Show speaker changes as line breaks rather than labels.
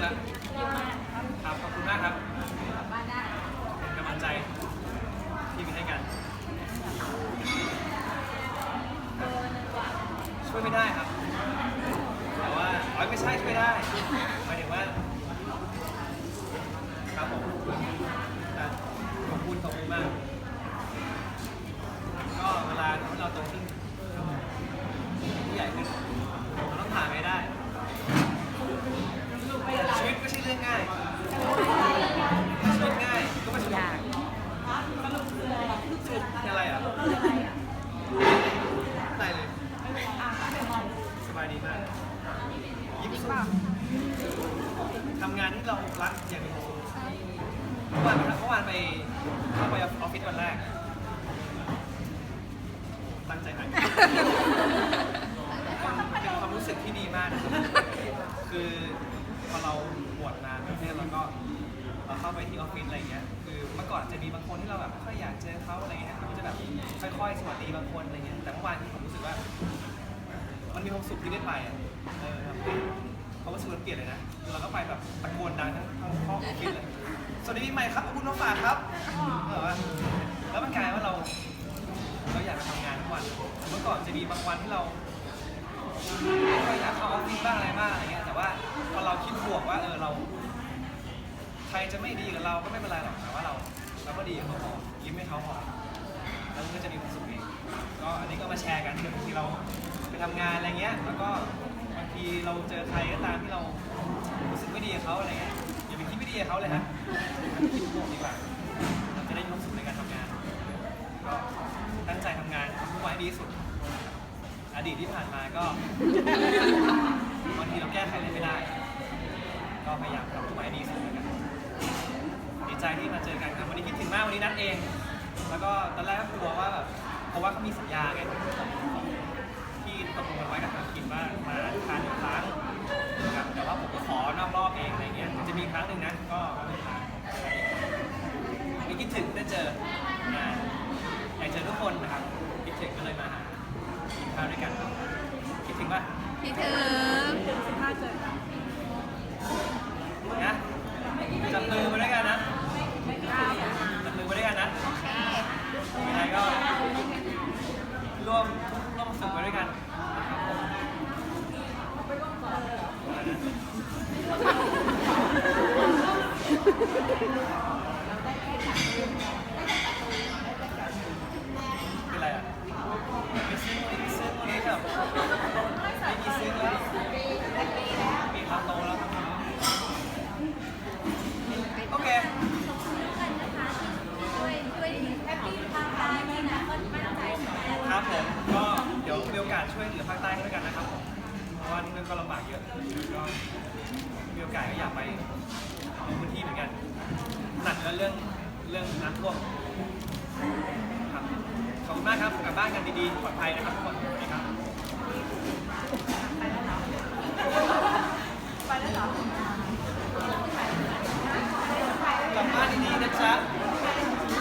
แล้วครับขอบคุณมากครับเป็นกำลังใจที่มีให้กัน ช่วยไม่ได้ครับ แต่ว่าไม่ใช่ช่วยได้หมายถึงว่า ดีมากยิ้มสุดทำงานที่เรารักอย่างมีความสุขเมื่อวานเมื่อวานไปเข้าไปออฟฟิศวันแรก ตั้งใจหายเป็นความรู้สึกที่ดีมาก คือพอเราบวชนานแบบเนี้ยเราก็เราเข้าไปที่ออฟฟิศอะไรเงี้ย คือเมื่อก่อนจะมีบางคนที่เราแบบไม่ค่อยอยากเจอเขาอะไรเงี้ยเราก็จะแบบค่อยๆ สวัสดีบางคนอะไรเงี้ย แต่เมื่อวานผมรู้สึกว่า มันมีความสุขที่ได้ไปอะเออครับเขาก็ชวนเปลี่ยนเลยนะเราก็ไปแบบตะโกนดังทั้งทั้งห้องออฟฟิศเลยสวัสดีปีใหม่ครับขอบคุณน้องฝากครับเออว่าแล้วมันกลายว่าเราเราอยากมาทำงานทุกวันเมื่อก่อนจะมีบางวันที่เราไม่ค่อยอยากเข้าออฟฟิศบ้างอะไรบ้างอะไรเงี้ยแต่ว่าพอเราคิดบวกว่าเออเรา ใครจะไม่ดีกับเราก็ไม่เป็นไรหรอกแต่ว่าเราเราก็ดีกับเขาพอยิ้มให้เขาพอแล้วมันก็จะมีความสุขเองก็อันนี้ก็มาแชร์กันเผื่อบางทีเรา ทำงานอะไรเงี้ย แล้วก็บางทีเราเจอใครก็ตามที่เรารู้สึกไม่ดีกับเขาอะไรเงี้ยอย่าไปคิดไม่ดีกับเขาเลยฮะคิดบวกดีกว่าเราจะได้มีความสุขในการทำงาน ก็ตั้งใจทำงานทำทุกวันให้ดีที่สุด อดีตที่ผ่านมาก็บางทีเราแก้ไขอะไรไม่ได้ ก็พยายามทำทุกวันให้ดีที่สุดแล้วกัน ดีใจที่มาเจอกันครับวันนี้คิดถึงมากวันนี้นัดเอง แล้วก็ตอนแรกก็กลัวว่าแบบเพราะว่าเขามีสัญญาไง ที่ตกลงกันไว้กับทางคิมว่ามาทานอีกครั้งนะครับแต่ว่าผมก็ขอนอกรอบเองอะไรเงี้ยจะมีครั้งหนึ่งนะก็ไม่ทานไม่คิดถึงได้เจอนะอยากเจอทุกคนนะครับคิดถึงก็เลยมาหากินข้าวด้วยกันคิดถึงป่ะ
คิดถึง
นะจับมือมาด้วยกันนะจับ ร่วมฝึกไปด้วยกันเป็นไรอะไม่ซื้อไม่ซื้อวันนี้แบบไม่มีซื้อแล้วมีความโตแล้วครับโอเค ครับผมก็เดี๋ยวมีโอกาส ช่วยเหลือภาคใต้ด้วยกันนะครับผมเพราะว่านี่มันก็ลำบากเยอะก็มีโอกาสก็อยากไปในพื้นที่เหมือนกันหนักก็เรื่องเรื่องน้ำท่วมครับขอบคุณมากครับกลับบ้านกันดีๆปลอดภัยนะครับทุกคน